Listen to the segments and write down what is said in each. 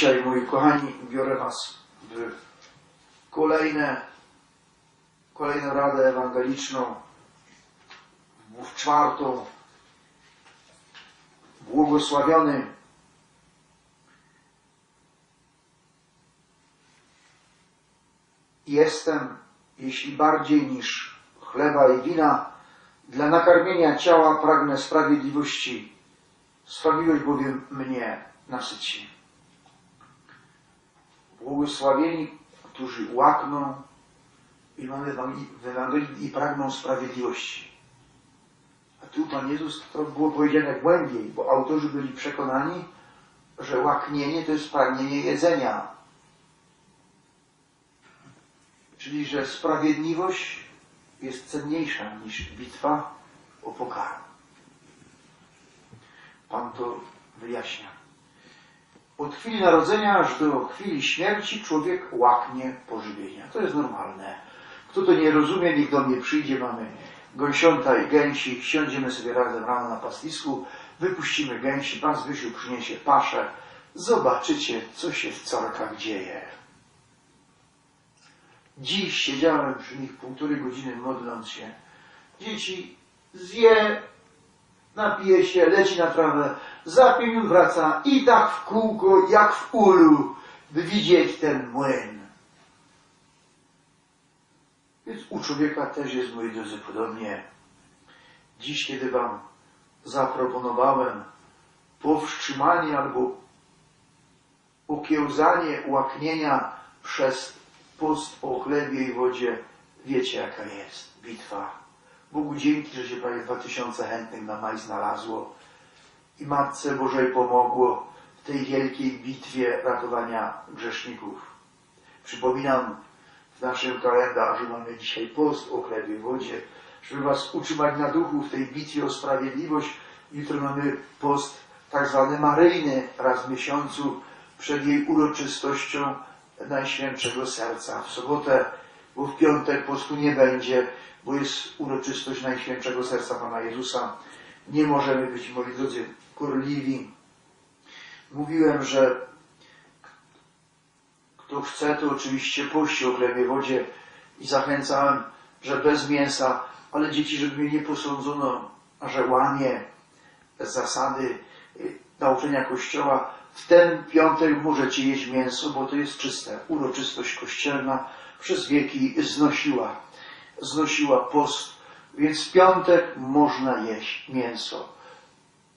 dzisiaj, moi kochani, biorę Was w kolejne, kolejną radę ewangeliczną, w czwartą, błogosławiony jestem, jeśli bardziej niż chleba i wina, dla nakarmienia ciała pragnę sprawiedliwości. Sprawiedliwość bowiem mnie nasyci. Błogosławieni, którzy łakną i w Ewangelii i pragną sprawiedliwości. A tu Pan Jezus, to było powiedziane głębiej, bo autorzy byli przekonani, że łaknienie to jest pragnienie jedzenia. Czyli, że sprawiedliwość jest cenniejsza niż bitwa o pokarm. Pan to wyjaśnia. Od chwili narodzenia aż do chwili śmierci człowiek łaknie pożywienia. To jest normalne. Kto to nie rozumie, niech do mnie przyjdzie. Mamy gąsiąta i gęsi. Siądziemy sobie razem rano na pastwisku, wypuścimy gęsi, Pan Zbysiu przyniesie paszę. Zobaczycie, co się w corkach dzieje. Dziś siedziałem przy nich półtorej godziny modląc się. Dzieci zje, napije się, leci na trawę, za pięć minut wraca i tak w kółko, jak w ulu, by widzieć ten młyn. Więc u człowieka też jest, moi drodzy, podobnie. Dziś, kiedy Wam zaproponowałem powstrzymanie albo ukiełzanie łaknienia przez post o chlebie i wodzie, wiecie jaka jest bitwa. Bogu dzięki, że się prawie dwa tysiące chętnych na maj znalazło i Matce Bożej pomogło w tej wielkiej bitwie ratowania grzeszników. Przypominam, w naszym kalendarzu mamy dzisiaj post o chlebie i wodzie, żeby Was utrzymać na duchu w tej bitwie o sprawiedliwość. Jutro mamy post tak zwany maryjny, raz w miesiącu, przed jej uroczystością Najświętszego Serca. W sobotę, bo w piątek postu nie będzie, bo jest uroczystość Najświętszego Serca Pana Jezusa. Nie możemy być, moi drodzy, gorliwi. Mówiłem, że kto chce, to oczywiście pości o chlebie, wodzie i zachęcałem, że bez mięsa, ale dzieci, żeby mnie nie posądzono, że łamie zasady y, nauczenia Kościoła. W ten piątek możecie jeść mięso, bo to jest czyste. Uroczystość kościelna przez wieki znosiła, znosiła post, więc w piątek można jeść mięso.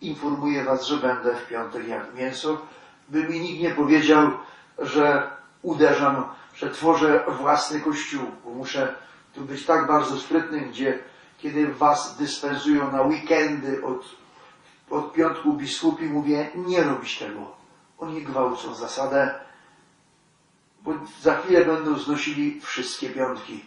Informuję Was, że będę w piątek jak mięso, by mi nikt nie powiedział, że uderzam, że tworzę własny kościół, bo muszę tu być tak bardzo sprytnym, gdzie kiedy Was dyspensują na weekendy od, od piątku biskupi, mówię, nie robić tego. Oni gwałcą zasadę, bo za chwilę będą znosili wszystkie piątki.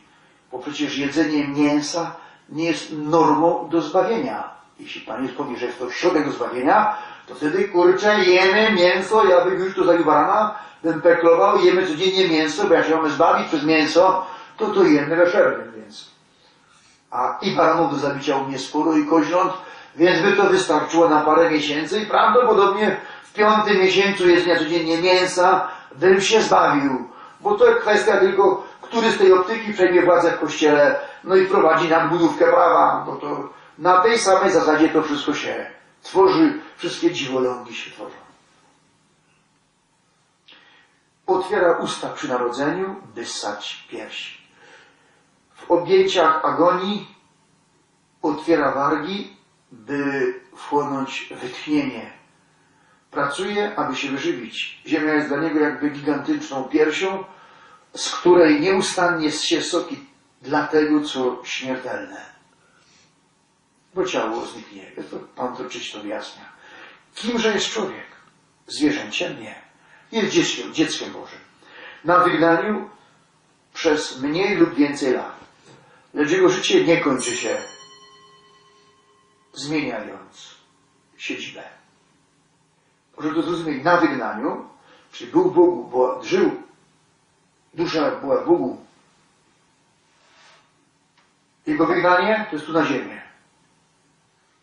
Bo przecież jedzenie mięsa nie jest normą do zbawienia. Jeśli Pan Jezus powie, że jest to środek do zbawienia, to wtedy kurczę, jemy mięso, ja bym już to zabił barana, bym peklował, jemy codziennie mięso, bo jak się mamy zbawić przez mięso, to to jemy weczernym więc. A i baranów do zabicia u mnie sporo i koźląt, więc by to wystarczyło na parę miesięcy i prawdopodobnie w piątym miesięcu jedzenia codziennie mięsa bym się zbawił. Bo to kwestia tylko, który z tej optyki przejmie władzę w kościele, no i prowadzi nadbudówkę prawa, bo to na tej samej zasadzie to wszystko się tworzy, wszystkie dziwolągi się tworzą. Otwiera usta przy narodzeniu, by ssać piersi. W objęciach agonii otwiera wargi, by wchłonąć wytchnienie. Pracuje, aby się wyżywić. Ziemia jest dla niego jakby gigantyczną piersią, z której nieustannie się soki dla tego, co śmiertelne. Bo ciało zniknie. To Pan to czysto wyjaśnia. Kimże jest człowiek? Zwierzęciem? Nie. Jest dzieckiem, dzieckiem Bożym. Na wygnaniu przez mniej lub więcej lat. Lecz jego życie nie kończy się zmieniając siedzibę. Może to zrozumieć na wygnaniu, czyli był Bogu, bo żył, dusza była w Bogu. Jego wygnanie to jest tu na ziemię.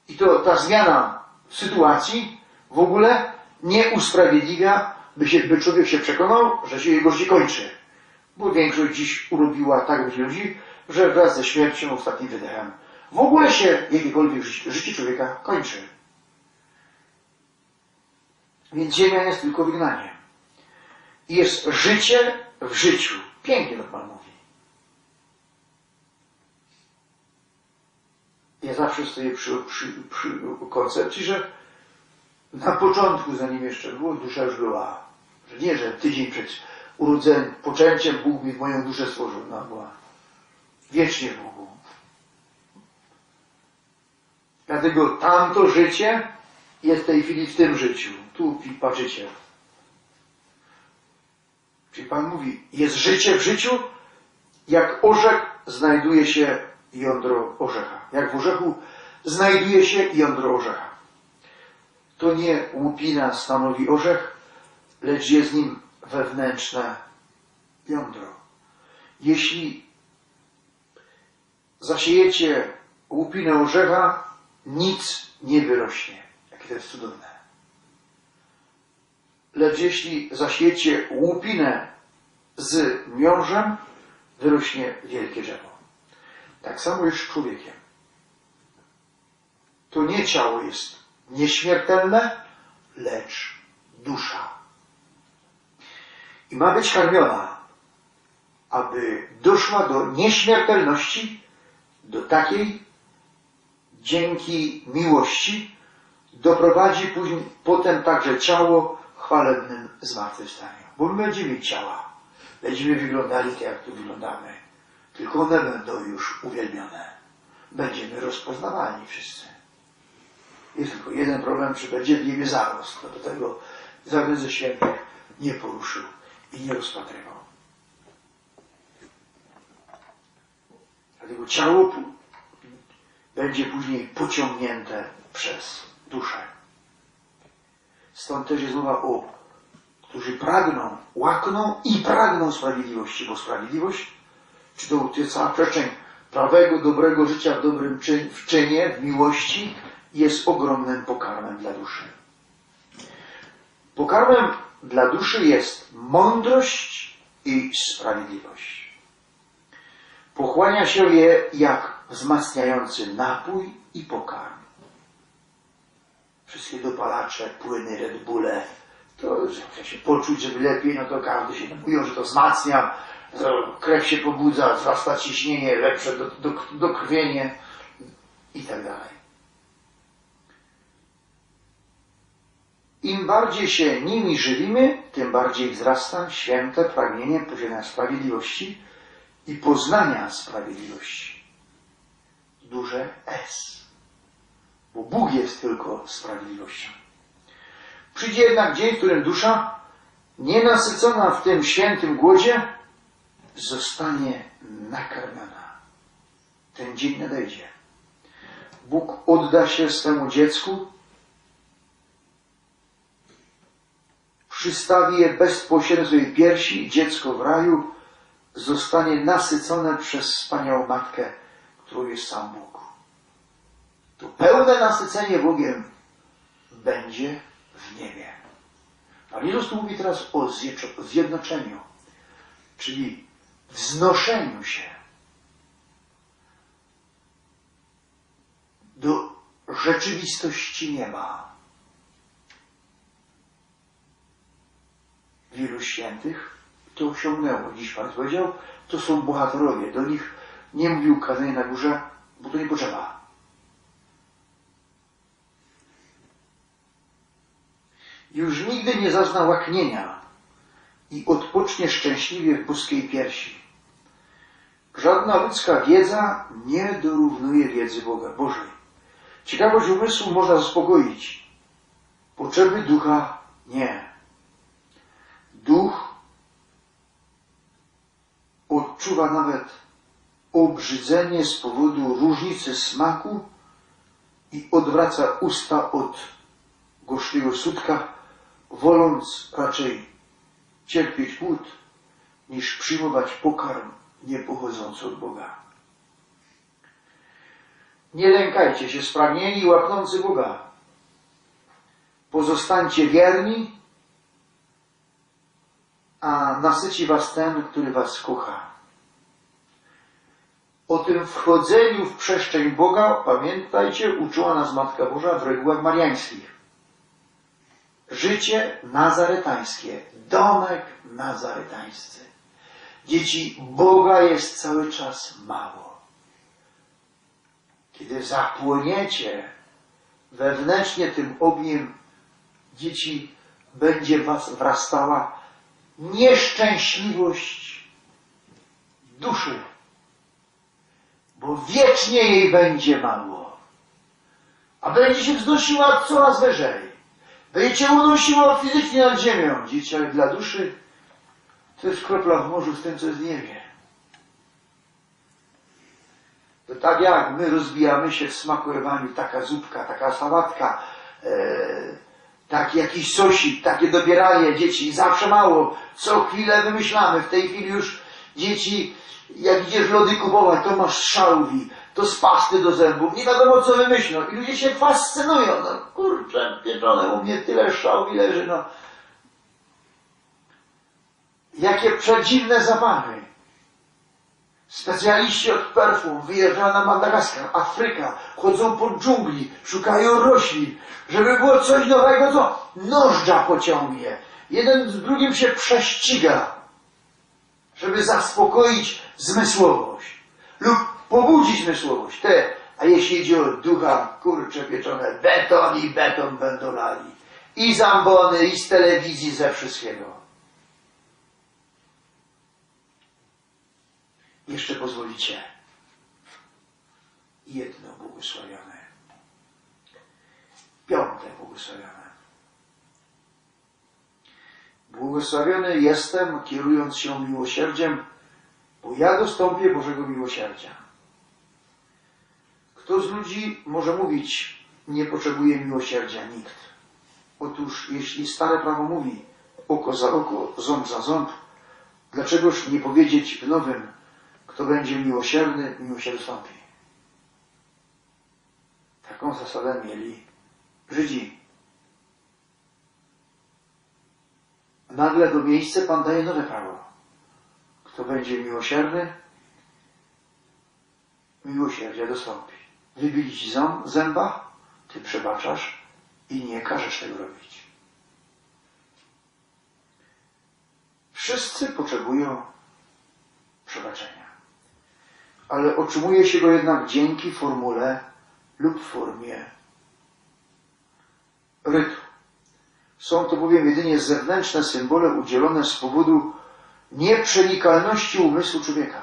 I to ta zmiana sytuacji w ogóle nie usprawiedliwia by, się, by człowiek się przekonał, że się jego życie kończy. Bo większość dziś urobiła tak ludzi, że wraz ze śmiercią, ostatnim wydechem, w ogóle się jakiekolwiek życie człowieka kończy. Więc ziemia jest tylko wygnaniem. Jest życie w życiu. Pięknie to Pan mówi. Ja zawsze stoję przy, przy, przy koncepcji, że na początku, zanim jeszcze było, dusza już była. Że nie, że tydzień przed urodzeniem, poczęciem Bóg mi moją duszę stworzył. No, była wiecznie Bogu. Dlatego tamto życie jest w tej chwili w tym życiu. Tu patrzycie. Czyli Pan mówi, jest życie w życiu, jak orzech znajduje się jądro orzecha. Jak w orzechu znajduje się jądro orzecha. To nie łupina stanowi orzech, lecz jest nim wewnętrzne jądro. Jeśli zasiejecie łupinę orzecha, nic nie wyrośnie. Jakie to jest cudowne. Lecz jeśli zasiejecie łupinę z miążem, wyrośnie wielkie drzewo. Tak samo jest człowiekiem. To nie ciało jest nieśmiertelne, lecz dusza. I ma być karmiona, aby doszła do nieśmiertelności, do takiej, dzięki miłości, doprowadzi później, potem także ciało chwalebnym zmartwychwstaniu. Bo my będziemy ciała. Będziemy wyglądali tak, jak tu wyglądamy. Tylko one będą już uwielbione. Będziemy rozpoznawalni wszyscy. Jest tylko jeden problem, czy będzie w niebie zarost. No do tego żaden ze świętych nie poruszył i nie rozpatrywał. Dlatego ciało będzie później pociągnięte przez duszę. Stąd też jest mowa o, którzy pragną, łakną i pragną sprawiedliwości, bo sprawiedliwość, czy to jest cała przestrzeń prawego, dobrego życia w dobrym czyn, w czynie, w miłości, jest ogromnym pokarmem dla duszy. Pokarmem dla duszy jest mądrość i sprawiedliwość. Pochłania się je jak wzmacniający napój i pokarm wszystkie dopalacze, płyny, Red Bulle, to chce się poczuć, żeby lepiej, no to każdy się mówią, że to wzmacnia, to krew się pobudza, wzrasta ciśnienie, lepsze do, do, dokrwienie i tak dalej. Im bardziej się nimi żywimy, tym bardziej wzrasta święte pragnienie posiadania sprawiedliwości i poznania sprawiedliwości. Duże S bo Bóg jest tylko sprawiedliwością. Przyjdzie jednak dzień, w którym dusza, nienasycona w tym świętym głodzie, zostanie nakarmiona. Ten dzień nadejdzie. Bóg odda się swemu dziecku, przystawi je bezpośrednio swojej piersi dziecko w raju zostanie nasycone przez wspaniałą matkę, którą jest sam Bóg pełne nasycenie Bogiem będzie w niebie. Pan Jezus tu mówi teraz o zjednoczeniu, czyli wznoszeniu się do rzeczywistości nieba. Wielu świętych to osiągnęło. Dziś Pan powiedział, to są bohaterowie. Do nich nie mówił kazanie na górze, bo to nie potrzeba. Już nigdy nie zazna łaknienia i odpocznie szczęśliwie w boskiej piersi. Żadna ludzka wiedza nie dorównuje wiedzy Boga Bożej. Ciekawość umysłu można zaspokoić, potrzeby ducha nie. Duch odczuwa nawet obrzydzenie z powodu różnicy smaku i odwraca usta od gorzkiego sutka, woląc raczej cierpieć głód, niż przyjmować pokarm niepochodzący od Boga. Nie lękajcie się spragnieni łaknący Boga. Pozostańcie wierni a nasyci was ten, który was kocha. O tym wchodzeniu w przestrzeń Boga, pamiętajcie, uczyła nas Matka Boża w regułach mariańskich. Życie nazaretańskie, domek nazaretańscy. Dzieci Boga jest cały czas mało. Kiedy zapłoniecie wewnętrznie tym ogniem, dzieci, będzie was wrastała nieszczęśliwość duszy, bo wiecznie jej będzie mało, a będzie się wznosiła coraz wyżej. Będzie cię unosiła fizycznie nad ziemią, dzieci, ale dla duszy to jest kropla w morzu z tym, co jest w niebie. To tak jak my rozbijamy się w smaku Ewangii, taka zupka, taka sałatka, e, taki jakiś sosik, takie dobieranie dzieci, zawsze mało, co chwilę wymyślamy. W tej chwili już dzieci, jak idziesz lody kupować, to masz szałwi, to z do zębów, nie wiadomo co wymyślą. I ludzie się fascynują, no kurczę, pieczone, u mnie tyle szałwi leży, no. Jakie przedziwne zapachy. Specjaliści od perfum wyjeżdżają na Madagaskar, Afryka, chodzą po dżungli, szukają roślin, żeby było coś nowego, co nożdża pociągnie. Jeden z drugim się prześciga, żeby zaspokoić zmysłowość lub pobudzić zmysłowość. Te, a jeśli idzie o ducha, kurcze pieczone, beton i beton będą lali. I zambony, i z telewizji, ze wszystkiego. Jeszcze pozwolicie. Jedno błogosławione. Piąte błogosławione. Błogosławiony jestem, kierując się miłosierdziem, bo ja dostąpię Bożego miłosierdzia. Kto z ludzi może mówić, nie potrzebuje miłosierdzia? Nikt. Otóż, jeśli stare prawo mówi oko za oko, ząb za ząb, dlaczegoż nie powiedzieć w nowym, kto będzie miłosierny, miłosierdzie wstąpi. Taką zasadę mieli Żydzi. Nagle do miejsca Pan daje nowe prawo. Kto będzie miłosierny, miłosierdzia dostąpi. Wybili ci zęba, ty przebaczasz i nie każesz tego robić. Wszyscy potrzebują przebaczenia. Ale otrzymuje się go jednak dzięki formule lub formie rytu. Są to bowiem jedynie zewnętrzne symbole udzielone z powodu nieprzenikalności umysłu człowieka.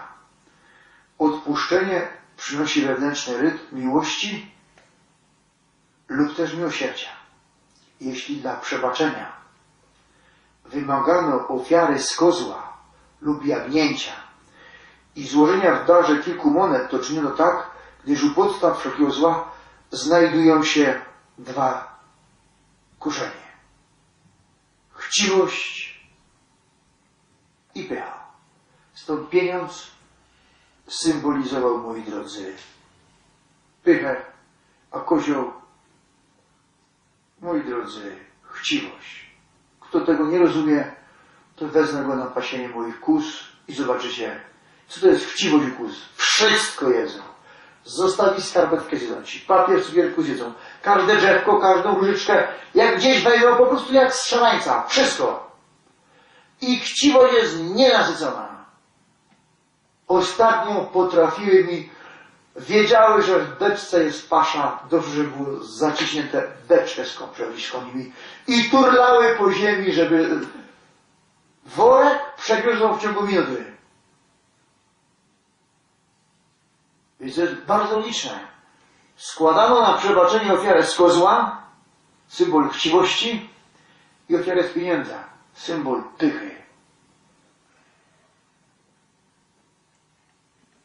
Odpuszczenie przynosi wewnętrzny rytm miłości lub też miłosierdzia. Jeśli dla przebaczenia wymagano ofiary z kozła lub jagnięcia i złożenia w darze kilku monet, to czyniono tak, gdyż u podstaw wszelkiego zła znajdują się dwa kuszenie. Chciwość i pycha. Stąd pieniądz symbolizował, moi drodzy, pychę, a kozioł, moi drodzy, chciwość. Kto tego nie rozumie, to wezmę go na pasienie moich kus i zobaczycie, co to jest chciwość i kus. Wszystko jedzą. Zostawi skarpetkę zjedzą ci, papier cukierku zjedzą, każde drzewko, każdą różyczkę, jak gdzieś wejdą, po prostu jak strzelańca. Wszystko. I chciwość jest nienasycona. Ostatnio potrafiły mi, wiedziały, że w beczce jest pasza, dobrze, że było zaciśnięte beczkę z kąpieliskami i turlały po ziemi, żeby worek przegryzł w ciągu minuty. Więc to jest bardzo liczne. Składano na przebaczenie ofiarę z kozła, symbol chciwości i ofiarę z pieniądza, symbol pychy.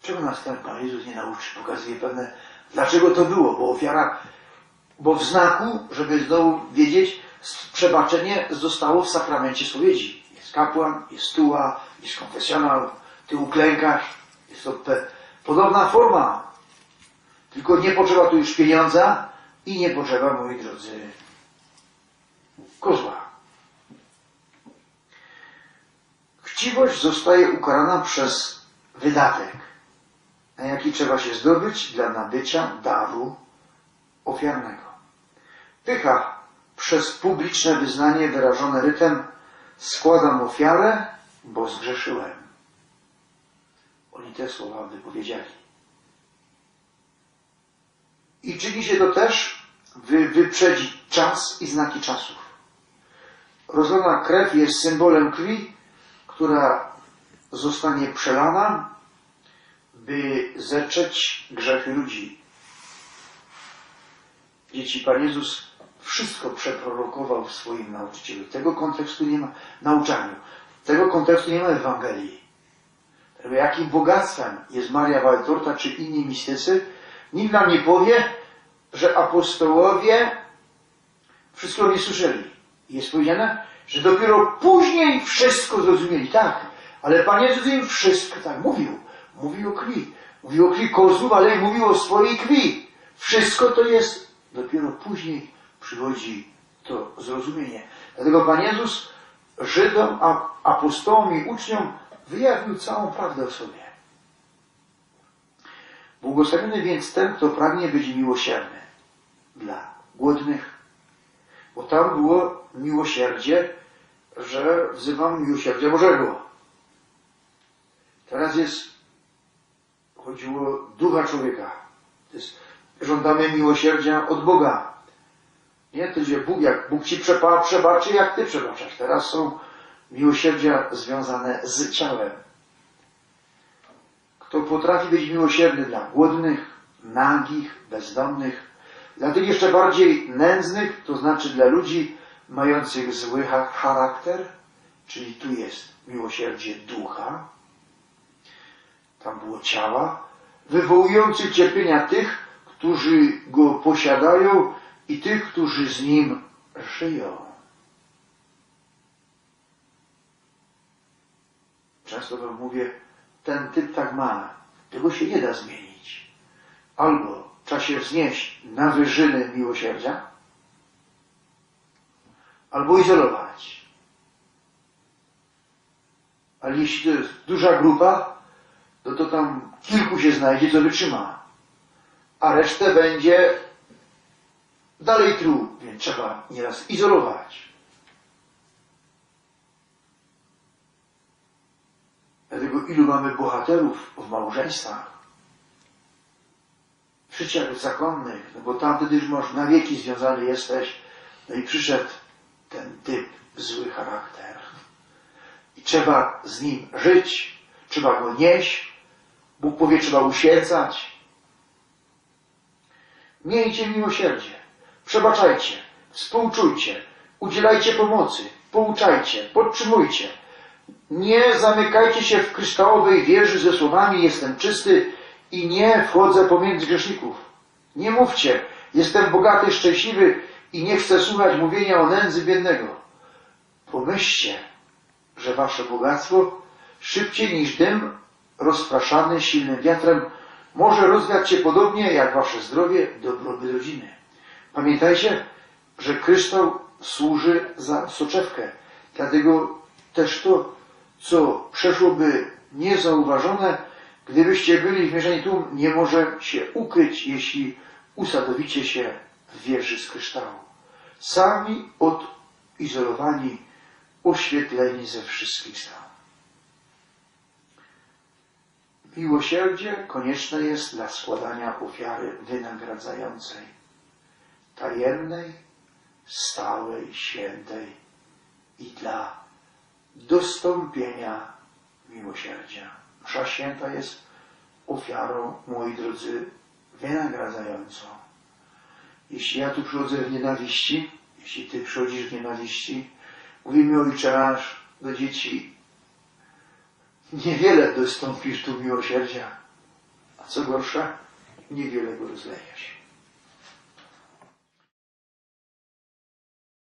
Czego nas Pan Jezus nie nauczy? Pokazuje pewne, dlaczego to było, bo ofiara, bo w znaku, żeby znowu wiedzieć, przebaczenie zostało w sakramencie spowiedzi. Jest kapłan, jest tuła, jest konfesjonal, ty uklękasz, jest to podobna forma. Tylko nie potrzeba tu już pieniądza i nie potrzeba, moi drodzy, kozła. Chciwość zostaje ukarana przez wydatek, na jaki trzeba się zdobyć dla nabycia daru ofiarnego. Pycha przez publiczne wyznanie wyrażone rytem składam ofiarę, bo zgrzeszyłem. Oni te słowa wypowiedzieli. I czyni się to też, by wyprzedzić czas i znaki czasów. Rozlana krew jest symbolem krwi, która zostanie przelana, by zetrzeć grzechy ludzi. Dzieci, Pan Jezus wszystko przeprorokował w swoim nauczycielu. Tego kontekstu nie ma nauczaniu. Tego kontekstu nie ma w Ewangelii. Jakim bogactwem jest Maria Waltorta czy inni mistycy, nikt nam nie powie, że apostołowie wszystko nie słyszeli. Jest powiedziane, że dopiero później wszystko zrozumieli. Tak, ale Pan Jezus im wszystko tak mówił. Mówił o krwi. Mówił o krwi kozłów, ale mówił o swojej krwi. Wszystko to jest, dopiero później przychodzi to zrozumienie. Dlatego Pan Jezus Żydom, apostołom i uczniom wyjawił całą prawdę o sobie. Błogosławiony więc ten, kto pragnie być miłosierny dla głodnych, bo tam było miłosierdzie, że wzywam miłosierdzia Bożego. Teraz jest, chodziło o ducha człowieka. To jest, żądamy miłosierdzia od Boga. Nie, to że Bóg, jak Bóg ci przepa, przebaczy, jak ty przebaczasz. Teraz są miłosierdzia związane z ciałem. Kto potrafi być miłosierny dla głodnych, nagich, bezdomnych, dla tych jeszcze bardziej nędznych, to znaczy dla ludzi mających zły cha- charakter, czyli tu jest miłosierdzie ducha, tam było ciała, wywołujący cierpienia tych, którzy go posiadają i tych, którzy z nim żyją. Często wam mówię, ten typ tak ma, tego się nie da zmienić. Albo trzeba się wznieść na wyżyny miłosierdzia, albo izolować. Ale jeśli to jest duża grupa, no to tam kilku się znajdzie, co wytrzyma. A resztę będzie dalej tru, więc trzeba nieraz izolować. Dlatego ilu mamy bohaterów w małżeństwach, w życiach zakonnych, no bo tam wtedy już masz na wieki związany jesteś, no i przyszedł ten typ, zły charakter. I trzeba z nim żyć, trzeba go nieść, Bóg powie, trzeba uświęcać. Miejcie miłosierdzie, przebaczajcie, współczujcie, udzielajcie pomocy, pouczajcie, podtrzymujcie. Nie zamykajcie się w kryształowej wieży ze słowami jestem czysty i nie wchodzę pomiędzy grzeszników. Nie mówcie, jestem bogaty, szczęśliwy i nie chcę słuchać mówienia o nędzy biednego. Pomyślcie, że wasze bogactwo szybciej niż dym rozpraszany silnym wiatrem może rozwiać się podobnie jak wasze zdrowie, dobrobyt rodziny. Pamiętajcie, że kryształ służy za soczewkę. Dlatego też to, co przeszłoby niezauważone, gdybyście byli wmierzeni tu, nie może się ukryć, jeśli usadowicie się w wieży z kryształu. Sami odizolowani, oświetleni ze wszystkich stron. Miłosierdzie konieczne jest dla składania ofiary wynagradzającej, tajemnej, stałej, świętej i dla dostąpienia miłosierdzia. Msza święta jest ofiarą, moi drodzy, wynagradzającą. Jeśli ja tu przychodzę w nienawiści, jeśli ty przychodzisz w nienawiści, mówimy Ojcze nasz do dzieci, niewiele dostąpisz tu miłosierdzia, a co gorsza, niewiele go rozlejesz.